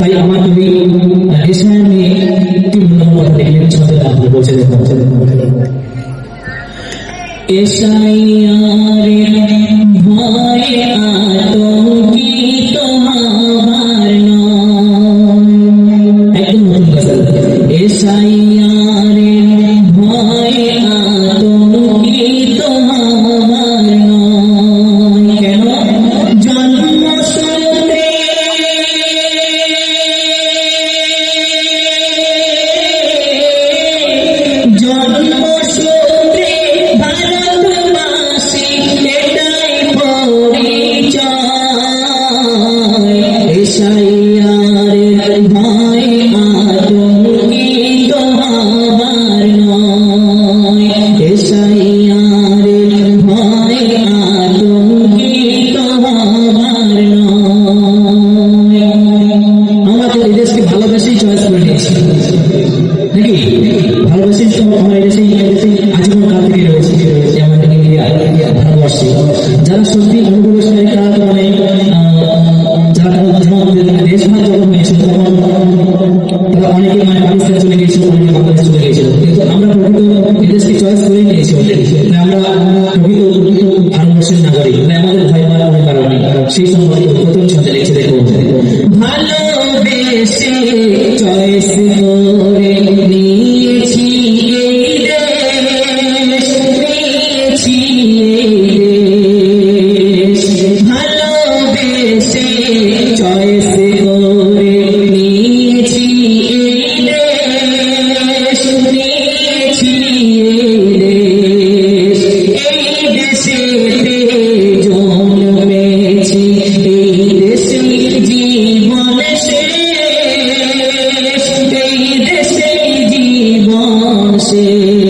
তাই আমার একটি মূল্যবান কথা লিখলেন ছন্দের বসে একদম কথা। অনেকে মানে পাকিস্তান চলে গিয়েছিল, অনেকে বাংলাদেশ চলে গিয়েছিল। কিন্তু আমরা প্রকৃত বিদেশকে চয়েস করে নিয়েছি। অলরেডি আমরা প্রকৃত ভারতবর্ষের নাগরিক। মানে আমাদের ভয় পাওয়ার কোনো কারণ সেই সম্পর্কে প্রথম ছন্দে লিখছে দেখো। ভালোবেসে choice see.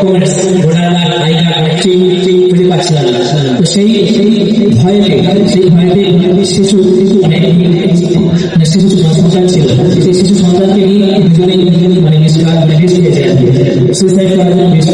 Documents voter I card ঠিক ঠিক খুঁজে পাচ্ছিলাম না তো সেই সেই ভয়েতে সেই ভয়েতে শিশু মানে মানে শিশু সন্তান ছিল সেই শিশু সন্তানকে নিয়ে দুজনেই মানে নিষ্কার মানে বেশ পেয়েছে সুইসাইড করার জন্য বেশ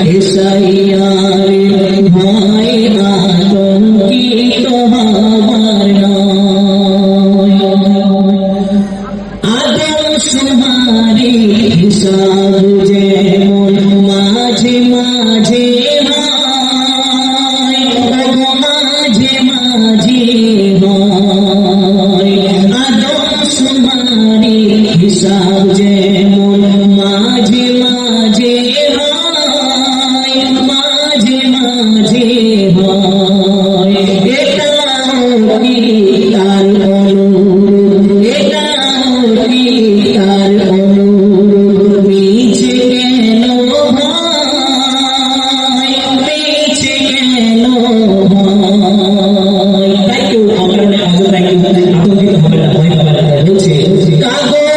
ভেসাইয়া la noche,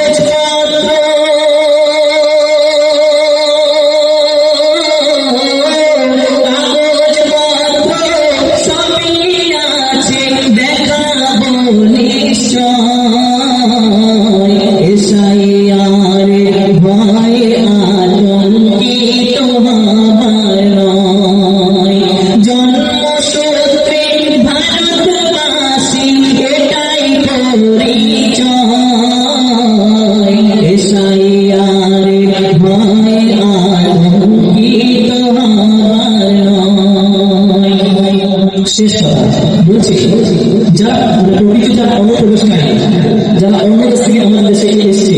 শেষ কথা যারা মানে প্রকৃত যারা অনুপ্রবেশকারী যারা অন্য দেশ থেকে আমাদের দেশে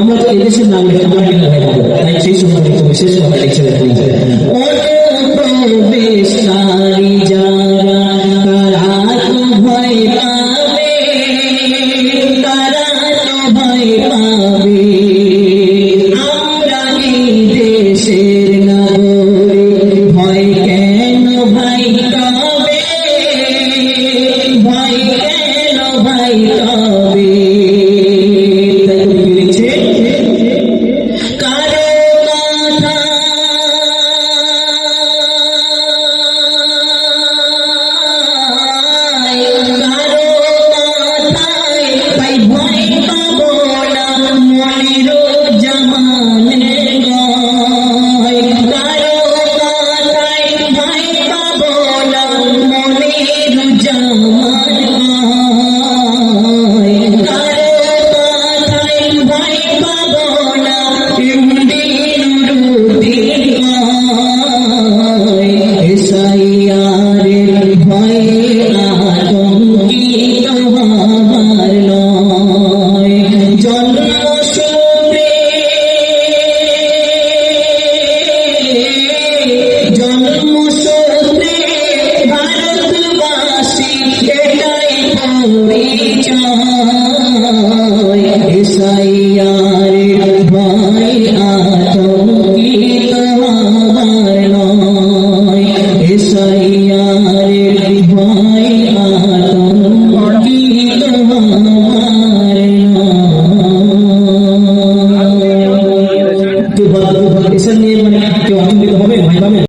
আমরা তো এদেশের নাম লেখা আমরা তাই সেই সম্পর্কে বিশেষ কথা